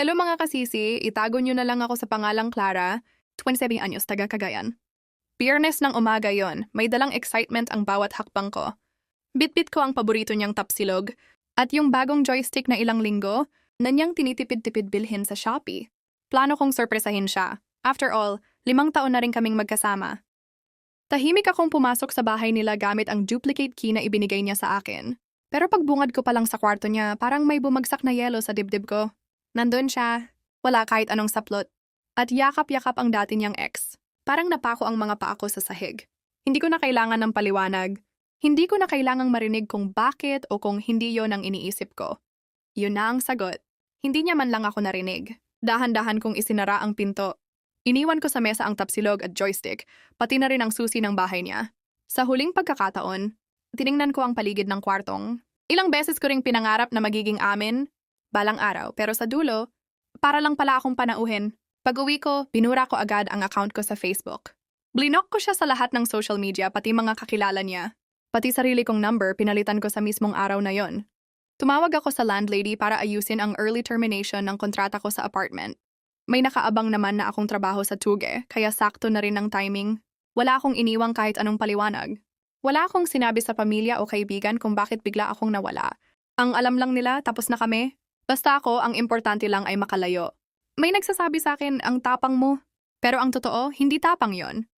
Hello mga kasisi, itago nyo na lang ako sa pangalang Clara, 27 anyos, taga Cagayan. Biyernes ng umaga yon, may dalang excitement ang bawat hakbang ko. Bitbit ko ang paborito niyang tapsilog, at yung bagong joystick na ilang linggo, na niyang tinitipid-tipid bilhin sa Shopee. Plano kong sorpresahin siya. After all, limang taon na rin kaming magkasama. Tahimik akong pumasok sa bahay nila gamit ang duplicate key na ibinigay niya sa akin. Pero pagbungad ko pa lang sa kwarto niya, parang may bumagsak na yelo sa dibdib ko. Nandun siya, wala kahit anong saplot. At yakap-yakap ang dati niyang ex. Parang napako ang mga paa ko sa sahig. Hindi ko na kailangan ng paliwanag. Hindi ko na kailangang marinig kung bakit o kung hindi yon ang iniisip ko. Yun na ang sagot. Hindi niya man lang ako narinig. Dahan-dahan kong isinara ang pinto. Iniwan ko sa mesa ang tapsilog at joystick, pati na rin ang susi ng bahay niya. Sa huling pagkakataon, tiningnan ko ang paligid ng kwartong. Ilang beses ko ring pinangarap na magiging amin, balang araw, pero sa dulo, para lang pala akong panauhin. Pag uwi ko, binura ko agad ang account ko sa Facebook. Blinok ko siya sa lahat ng social media, pati mga kakilala niya. Pati sarili kong number, pinalitan ko sa mismong araw na yon. Tumawag ako sa landlady para ayusin ang early termination ng kontrata ko sa apartment. May nakaabang naman na akong trabaho sa Tuge, kaya sakto na rin ang timing. Wala akong iniwang kahit anong paliwanag. Wala akong sinabi sa pamilya o kaibigan kung bakit bigla akong nawala. Ang alam lang nila, tapos na kami. Basta ako, ang importante lang ay makalayo. May nagsasabi sa akin, ang tapang mo. Pero ang totoo, hindi tapang yon.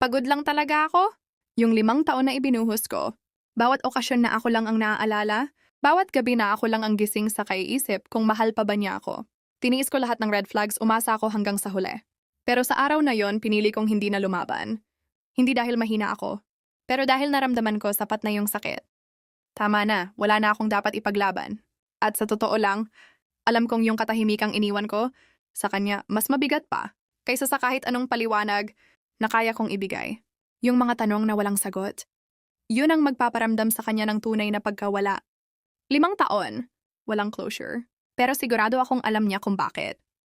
Pagod lang talaga ako. Yung limang taon na ibinuhos ko. Bawat okasyon na ako lang ang naaalala, bawat gabi na ako lang ang gising sa kaiisip kung mahal pa ba niya ako. Tiniis ko lahat ng red flags, umasa ako hanggang sa huli. Pero sa araw na yon, pinili kong hindi na lumaban. Hindi dahil mahina ako, pero dahil naramdaman ko sapat na yung sakit. Tama na, wala na akong dapat ipaglaban. At sa totoo lang, alam kong yung katahimikang iniwan ko, sa kanya mas mabigat pa, kaysa sa kahit anong paliwanag na kaya kong ibigay. Yung mga tanong na walang sagot. Yun ang magpaparamdam sa kanya ng tunay na pagkawala. Limang taon, walang closure. Pero sigurado akong alam niya kung bakit.